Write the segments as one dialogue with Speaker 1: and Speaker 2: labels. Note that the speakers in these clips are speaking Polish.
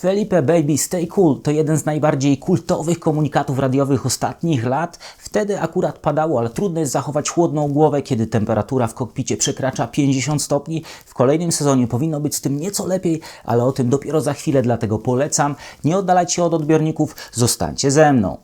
Speaker 1: Felipe Baby Stay Cool to jeden z najbardziej kultowych komunikatów radiowych ostatnich lat. Wtedy akurat padało, ale trudno jest zachować chłodną głowę, kiedy temperatura w kokpicie przekracza 50 stopni. W kolejnym sezonie powinno być z tym nieco lepiej, ale o tym dopiero za chwilę, dlatego polecam. Nie oddalać się od odbiorników, zostańcie ze mną.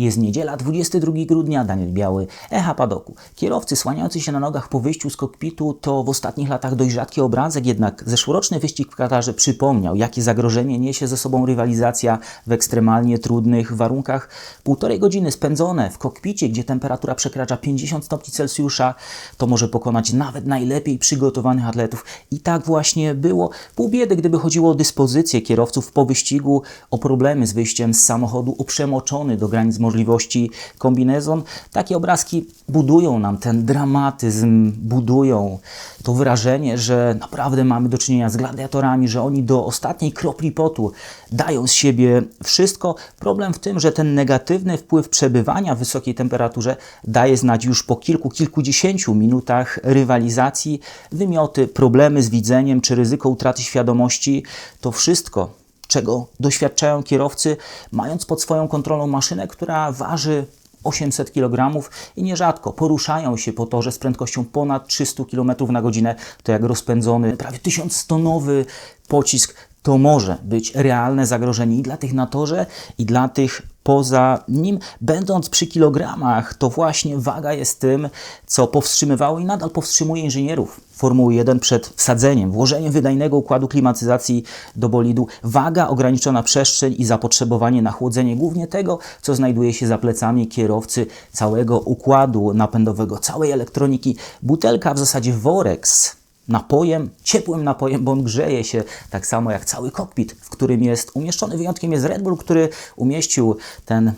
Speaker 1: Jest niedziela, 22 grudnia, Daniel Biały, Echa Padoku. Kierowcy słaniający się na nogach po wyjściu z kokpitu to w ostatnich latach dość rzadki obrazek, jednak zeszłoroczny wyścig w Katarze przypomniał, jakie zagrożenie niesie ze sobą rywalizacja w ekstremalnie trudnych warunkach. Półtorej godziny spędzone w kokpicie, gdzie temperatura przekracza 50 stopni Celsjusza, to może pokonać nawet najlepiej przygotowanych atletów. I tak właśnie było. Pół biedy, gdyby chodziło o dyspozycję kierowców po wyścigu, o problemy z wyjściem z samochodu, o przemoczony do granic możliwości kombinezon. Takie obrazki budują nam ten dramatyzm, budują to wrażenie, że naprawdę mamy do czynienia z gladiatorami, że oni do ostatniej kropli potu dają z siebie wszystko. Problem w tym, że ten negatywny wpływ przebywania w wysokiej temperaturze daje znać już po kilku, kilkudziesięciu minutach rywalizacji. Wymioty, problemy z widzeniem czy ryzyko utraty świadomości, to wszystko czego doświadczają kierowcy, mając pod swoją kontrolą maszynę, która waży 800 kg i nierzadko poruszają się po torze z prędkością ponad 300 km na godzinę. To jak rozpędzony prawie 1000-tonowy pocisk to może być realne zagrożenie i dla tych na torze, i dla tych poza nim. Będąc przy kilogramach, to właśnie waga jest tym, co powstrzymywało i nadal powstrzymuje inżynierów Formuły 1 przed wsadzeniem, włożeniem wydajnego układu klimatyzacji do bolidu. Waga, ograniczona przestrzeń i zapotrzebowanie na chłodzenie głównie tego, co znajduje się za plecami kierowcy całego układu napędowego, całej elektroniki. Butelka w zasadzie worek z napojem, ciepłym napojem, bo on grzeje się tak samo jak cały kokpit, w którym jest umieszczony. Wyjątkiem jest Red Bull, który umieścił ten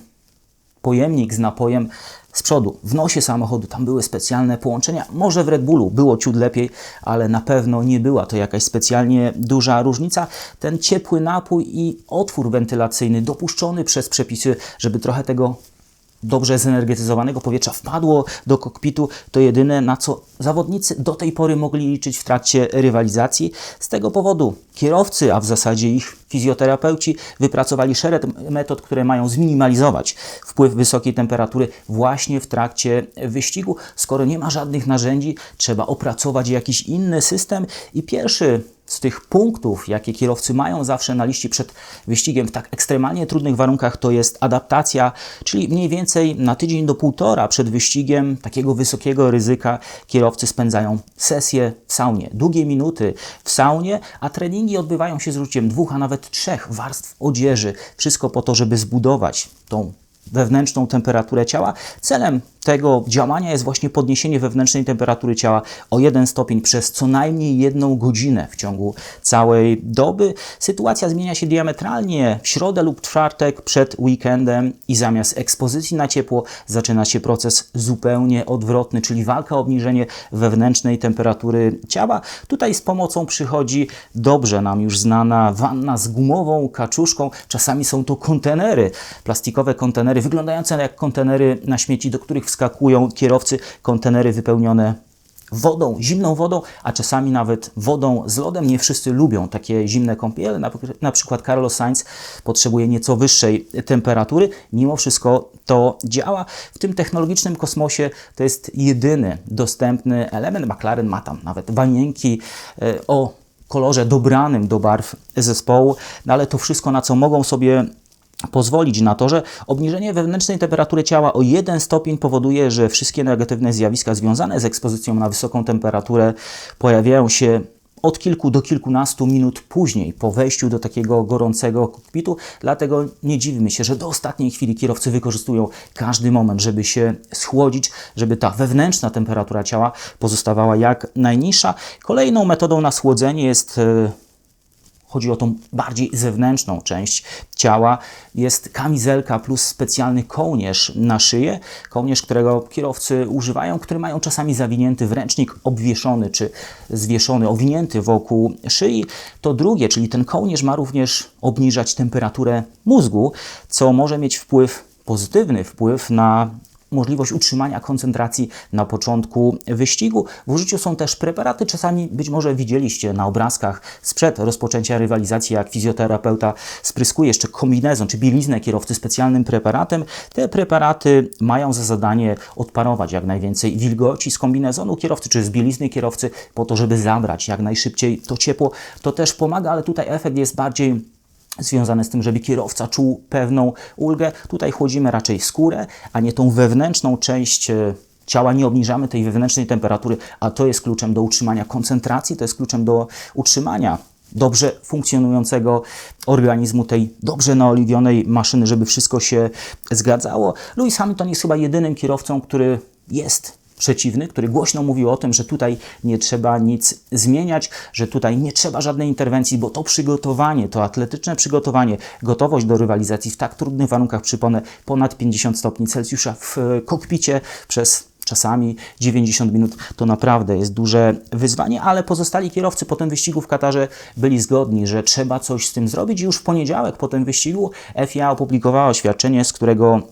Speaker 1: pojemnik z napojem z przodu, w nosie samochodu. Tam były specjalne połączenia. Może w Red Bullu było ciut lepiej, ale na pewno nie była to jakaś specjalnie duża różnica. Ten ciepły napój i otwór wentylacyjny dopuszczony przez przepisy, żeby trochę tego dobrze zenergetyzowanego powietrza wpadło do kokpitu, to jedyne na co zawodnicy do tej pory mogli liczyć w trakcie rywalizacji. Z tego powodu kierowcy, a w zasadzie ich fizjoterapeuci wypracowali szereg metod, które mają zminimalizować wpływ wysokiej temperatury właśnie w trakcie wyścigu. Skoro nie ma żadnych narzędzi, trzeba opracować jakiś inny system i pierwszy z tych punktów, jakie kierowcy mają zawsze na liście przed wyścigiem w tak ekstremalnie trudnych warunkach, to jest adaptacja, czyli mniej więcej na tydzień do półtora przed wyścigiem takiego wysokiego ryzyka kierowcy spędzają sesje w saunie, długie minuty w saunie, a treningi odbywają się z użyciem dwóch, a nawet trzech warstw odzieży. Wszystko po to, żeby zbudować tą wewnętrzną temperaturę ciała. Celem tego działania jest właśnie podniesienie wewnętrznej temperatury ciała o 1 stopień przez co najmniej jedną godzinę w ciągu całej doby. Sytuacja zmienia się diametralnie w środę lub czwartek przed weekendem i zamiast ekspozycji na ciepło zaczyna się proces zupełnie odwrotny, czyli walka o obniżenie wewnętrznej temperatury ciała. Tutaj z pomocą przychodzi dobrze nam już znana wanna z gumową kaczuszką. Czasami są to kontenery, plastikowe kontenery wyglądające jak kontenery na śmieci, do których wskakują kierowcy, kontenery wypełnione wodą, zimną wodą, a czasami nawet wodą z lodem. Nie wszyscy lubią takie zimne kąpiele. Na, na przykład Carlos Sainz potrzebuje nieco wyższej temperatury. Mimo wszystko to działa. W tym technologicznym kosmosie to jest jedyny dostępny element. McLaren ma tam nawet wanienki e, o kolorze dobranym do barw zespołu, no ale to wszystko, na co mogą sobie pozwolić na to, że obniżenie wewnętrznej temperatury ciała o 1 stopień powoduje, że wszystkie negatywne zjawiska związane z ekspozycją na wysoką temperaturę pojawiają się od kilku do kilkunastu minut później po wejściu do takiego gorącego kokpitu. Dlatego nie dziwmy się, że do ostatniej chwili kierowcy wykorzystują każdy moment, żeby się schłodzić, żeby ta wewnętrzna temperatura ciała pozostawała jak najniższa. Kolejną metodą na schłodzenie jest e, chodzi o tą bardziej zewnętrzną część ciała. Jest kamizelka plus specjalny kołnierz na szyję. Kołnierz, którego kierowcy używają, który mają czasami zawinięty w ręcznik obwieszony czy zwieszony, owinięty wokół szyi. To drugie, czyli ten kołnierz ma również obniżać temperaturę mózgu, co może mieć wpływ pozytywny wpływ na możliwość utrzymania koncentracji na początku wyścigu. W użyciu są też preparaty, czasami być może widzieliście na obrazkach sprzed rozpoczęcia rywalizacji, jak fizjoterapeuta spryskuje jeszcze kombinezon czy bieliznę kierowcy specjalnym preparatem. Te preparaty mają za zadanie odparować jak najwięcej wilgoci z kombinezonu kierowcy czy z bielizny kierowcy po to, żeby zabrać jak najszybciej to ciepło. To też pomaga, ale tutaj efekt jest bardziej związane z tym, żeby kierowca czuł pewną ulgę. Tutaj chłodzimy raczej skórę, a nie tą wewnętrzną część e, ciała, nie obniżamy tej wewnętrznej temperatury, a to jest kluczem do utrzymania koncentracji, to jest kluczem do utrzymania dobrze funkcjonującego organizmu, tej dobrze naoliwionej maszyny, żeby wszystko się zgadzało. Lewis Hamilton jest chyba jedynym kierowcą, który jest przeciwny, który głośno mówił o tym, że tutaj nie trzeba nic zmieniać, że tutaj nie trzeba żadnej interwencji, bo to przygotowanie, to atletyczne przygotowanie, gotowość do rywalizacji w tak trudnych warunkach, przypomnę, ponad 50 stopni Celsjusza w kokpicie przez czasami 90 minut to naprawdę jest duże wyzwanie, ale pozostali kierowcy po tym wyścigu w Katarze byli zgodni, że trzeba coś z tym zrobić i już w poniedziałek po tym wyścigu FIA opublikowała oświadczenie, z którego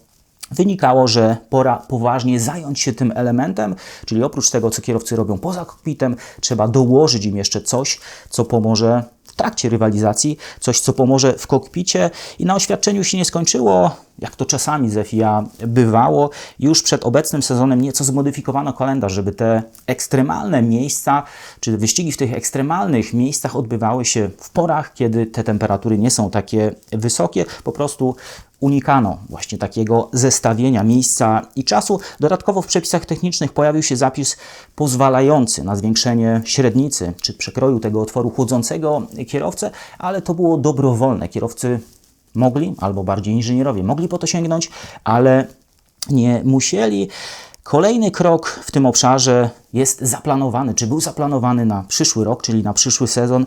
Speaker 1: wynikało, że pora poważnie zająć się tym elementem, czyli oprócz tego, co kierowcy robią poza kokpitem, trzeba dołożyć im jeszcze coś, co pomoże w trakcie rywalizacji, coś, co pomoże w kokpicie. I na oświadczeniu się nie skończyło, jak to czasami z FIA bywało. Już przed obecnym sezonem nieco zmodyfikowano kalendarz, żeby te ekstremalne miejsca, czy wyścigi w tych ekstremalnych miejscach odbywały się w porach, kiedy te temperatury nie są takie wysokie. Po prostu unikano właśnie takiego zestawienia miejsca i czasu. Dodatkowo w przepisach technicznych pojawił się zapis pozwalający na zwiększenie średnicy czy przekroju tego otworu chłodzącego kierowcę, ale to było dobrowolne. Kierowcy mogli, albo bardziej inżynierowie mogli po to sięgnąć, ale nie musieli. Kolejny krok w tym obszarze jest zaplanowany, czy był zaplanowany na przyszły rok, czyli na przyszły sezon,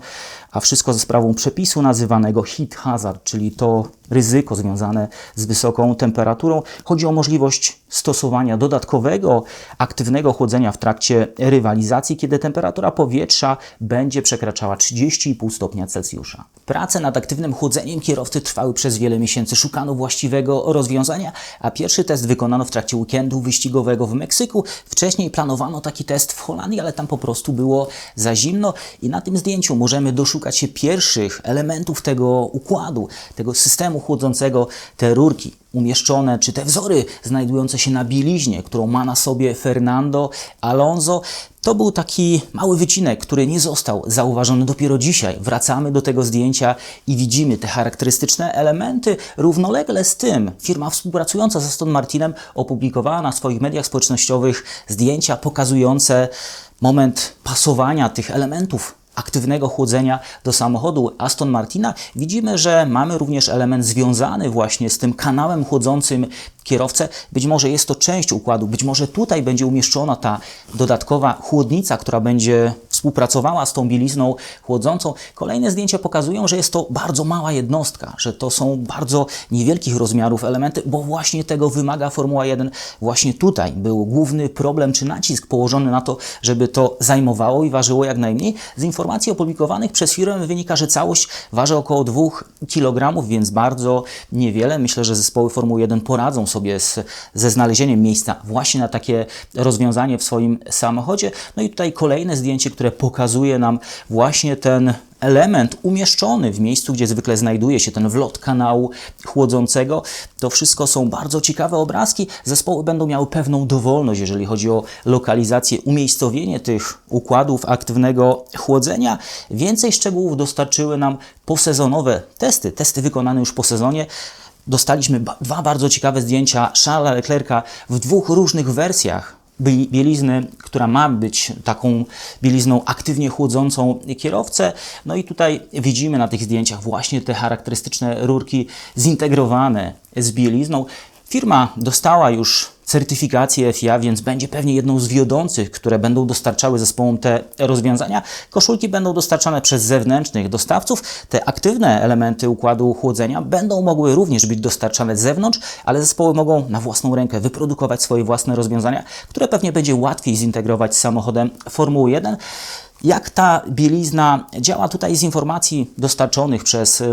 Speaker 1: a wszystko ze sprawą przepisu nazywanego heat hazard, czyli to ryzyko związane z wysoką temperaturą. Chodzi o możliwość stosowania dodatkowego, aktywnego chłodzenia w trakcie rywalizacji, kiedy temperatura powietrza będzie przekraczała 30,5 stopnia Celsjusza. Prace nad aktywnym chłodzeniem kierowcy trwały przez wiele miesięcy. Szukano właściwego rozwiązania, a pierwszy test wykonano w trakcie weekendu wyścigowego w Meksyku. Wcześniej planowano taki test w Holandii, ale tam po prostu było za zimno i na tym zdjęciu możemy doszukać się pierwszych elementów tego układu, tego systemu chłodzącego, te rurki umieszczone, czy te wzory znajdujące się na bieliźnie, którą ma na sobie Fernando Alonso. To był taki mały wycinek, który nie został zauważony dopiero dzisiaj. Wracamy do tego zdjęcia i widzimy te charakterystyczne elementy. Równolegle z tym firma współpracująca z Aston Martinem opublikowała na swoich mediach społecznościowych zdjęcia pokazujące moment pasowania tych elementów aktywnego chłodzenia do samochodu Aston Martina, widzimy, że mamy również element związany właśnie z tym kanałem chłodzącym kierowcę. Być może jest to część układu, być może tutaj będzie umieszczona ta dodatkowa chłodnica, która będzie współpracowała z tą bielizną chłodzącą. Kolejne zdjęcia pokazują, że jest to bardzo mała jednostka, że to są bardzo niewielkich rozmiarów elementy, bo właśnie tego wymaga Formuła 1. Właśnie tutaj był główny problem czy nacisk położony na to, żeby to zajmowało i ważyło jak najmniej. Z informacji opublikowanych przez firmę wynika, że całość waży około 2 kg, więc bardzo niewiele. Myślę, że zespoły Formuły 1 poradzą sobie z, ze znalezieniem miejsca właśnie na takie rozwiązanie w swoim samochodzie. No i tutaj kolejne zdjęcie, które pokazuje nam właśnie ten element umieszczony w miejscu, gdzie zwykle znajduje się ten wlot kanału chłodzącego. To wszystko są bardzo ciekawe obrazki. Zespoły będą miały pewną dowolność, jeżeli chodzi o lokalizację, umiejscowienie tych układów aktywnego chłodzenia. Więcej szczegółów dostarczyły nam posezonowe testy, testy wykonane już po sezonie. Dostaliśmy dwa bardzo ciekawe zdjęcia Charlesa Leclerca w dwóch różnych wersjach bielizny, która ma być taką bielizną aktywnie chłodzącą kierowcę. No i tutaj widzimy na tych zdjęciach właśnie te charakterystyczne rurki zintegrowane z bielizną. Firma dostała już certyfikację FIA, więc będzie pewnie jedną z wiodących, które będą dostarczały zespołom te rozwiązania. Koszulki będą dostarczane przez zewnętrznych dostawców. Te aktywne elementy układu chłodzenia będą mogły również być dostarczane z zewnątrz, ale zespoły mogą na własną rękę wyprodukować swoje własne rozwiązania, które pewnie będzie łatwiej zintegrować z samochodem Formuły 1. Jak ta bielizna działa tutaj z informacji dostarczonych przez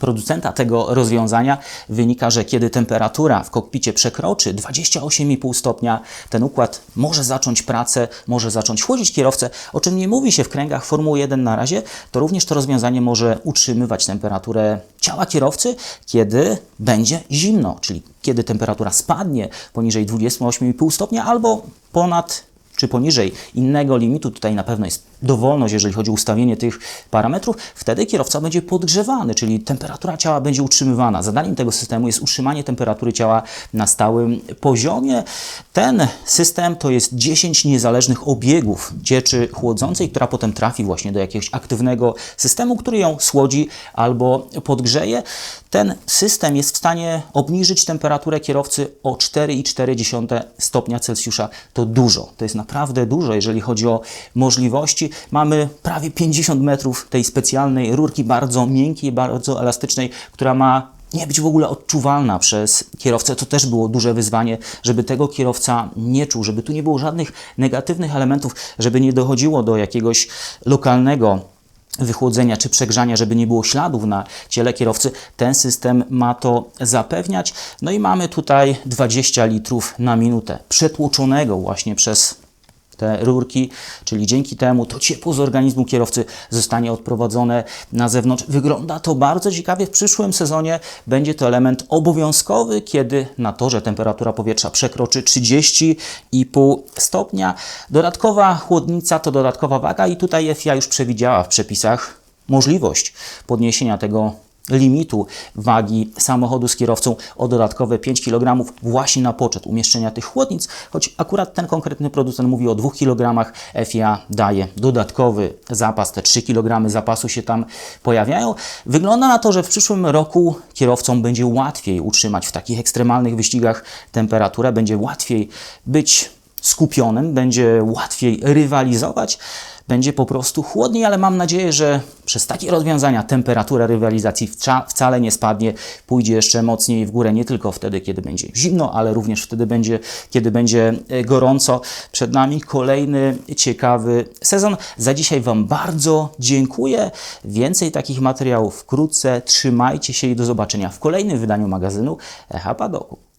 Speaker 1: producenta tego rozwiązania wynika, że kiedy temperatura w kokpicie przekroczy 28,5 stopnia, ten układ może zacząć pracę, może zacząć chłodzić kierowcę, o czym nie mówi się w kręgach Formuły 1 na razie, to również to rozwiązanie może utrzymywać temperaturę ciała kierowcy, kiedy będzie zimno, czyli kiedy temperatura spadnie poniżej 28,5 stopnia albo ponad czy poniżej innego limitu, tutaj na pewno jest dowolność, jeżeli chodzi o ustawienie tych parametrów, wtedy kierowca będzie podgrzewany, czyli temperatura ciała będzie utrzymywana. Zadaniem tego systemu jest utrzymanie temperatury ciała na stałym poziomie. Ten system to jest 10 niezależnych obiegów cieczy chłodzącej, która potem trafi właśnie do jakiegoś aktywnego systemu, który ją słodzi albo podgrzeje. Ten system jest w stanie obniżyć temperaturę kierowcy o 4,4 stopnia Celsjusza. To dużo, to jest naprawdę dużo, jeżeli chodzi o możliwości. Mamy prawie 50 metrów tej specjalnej rurki, bardzo miękkiej, bardzo elastycznej, która ma nie być w ogóle odczuwalna przez kierowcę. To też było duże wyzwanie, żeby tego kierowca nie czuł, żeby tu nie było żadnych negatywnych elementów, żeby nie dochodziło do jakiegoś lokalnego wychłodzenia czy przegrzania, żeby nie było śladów na ciele kierowcy. Ten system ma to zapewniać. No i mamy tutaj 20 litrów na minutę przetłoczonego właśnie przez te rurki, czyli dzięki temu to ciepło z organizmu kierowcy zostanie odprowadzone na zewnątrz. Wygląda to bardzo ciekawie. W przyszłym sezonie będzie to element obowiązkowy, kiedy na torze temperatura powietrza przekroczy 30,5 stopnia. Dodatkowa chłodnica to dodatkowa waga i tutaj FIA już przewidziała w przepisach możliwość podniesienia tego limitu wagi samochodu z kierowcą o dodatkowe 5 kg właśnie na poczet umieszczenia tych chłodnic, choć akurat ten konkretny producent mówi o 2 kg, FIA daje dodatkowy zapas, te 3 kg zapasu się tam pojawiają. Wygląda na to, że w przyszłym roku kierowcom będzie łatwiej utrzymać w takich ekstremalnych wyścigach temperaturę, będzie łatwiej być skupionym, będzie łatwiej rywalizować będzie po prostu chłodniej, ale mam nadzieję, że przez takie rozwiązania temperatura rywalizacji wcale nie spadnie, pójdzie jeszcze mocniej w górę, nie tylko wtedy, kiedy będzie zimno, ale również wtedy będzie, kiedy będzie e, gorąco. Przed nami kolejny ciekawy sezon. Za dzisiaj Wam bardzo dziękuję. Więcej takich materiałów wkrótce. Trzymajcie się i do zobaczenia w kolejnym wydaniu magazynu Echa Padoku.